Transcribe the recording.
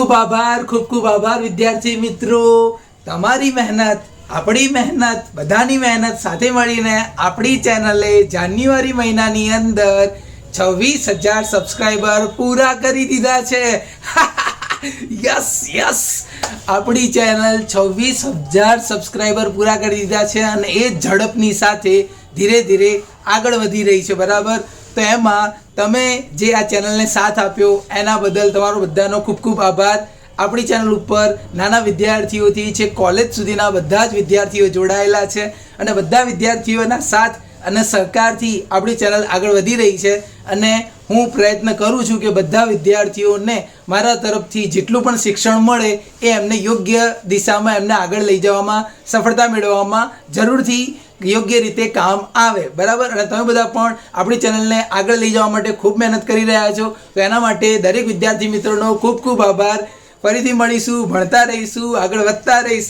ખૂબ આભાર, ખૂબ ખૂબ આભાર, વિદ્યાર્થી મિત્રો. તમારી મહેનત, આપણી મહેનત, બધાની મહેનત સાથે મળીને આપણી ચેનલે જાન્યુઆરી મહિનાની અંદર છવ્વીસ હજાર સબસ્ક્રાઈબર પૂરા કરી દીધા છે. Yes yes. આપણી ચેનલ છવ્વીસ હજાર સબસ્ક્રાઈબર પૂરા કરી દીધા છે અને એ ઝડપની સાથે ધીરે ધીરે આગળ વધી રહી છે. બરાબર? તો એમાં તમે જે આ ચેનલને સાથ આપ્યો, એના બદલ તમારો બધાનો ખૂબ ખૂબ આભાર. આપણી ચેનલ ઉપર નાના વિદ્યાર્થીઓથી છે કોલેજ સુધીના બધા જ વિદ્યાર્થીઓ જોડાયેલા છે અને બધા વિદ્યાર્થીઓના સાથ અને સહકારથી આપણી ચેનલ આગળ વધી રહી છે અને હું પ્રયત્ન કરું છું કે બધા વિદ્યાર્થીઓને મારા તરફથી જેટલું પણ શિક્ષણ મળે એ એમને યોગ્ય દિશામાં એમને આગળ લઈ જવામાં, સફળતા મેળવવામાં જરૂરથી યોગ્ય રીતે કામ આવે. બરાબર? અને તમે બધા પણ આપણી ચેનલને આગળ લઈ જવા માટે ખૂબ મહેનત કરી રહ્યા છો. તો એના માટે દરેક વિદ્યાર્થી મિત્રોનો ખૂબ ખૂબ આભાર. ફરીથી મળીશું, ભણતા રહીશું, આગળ વધતા રહીશું.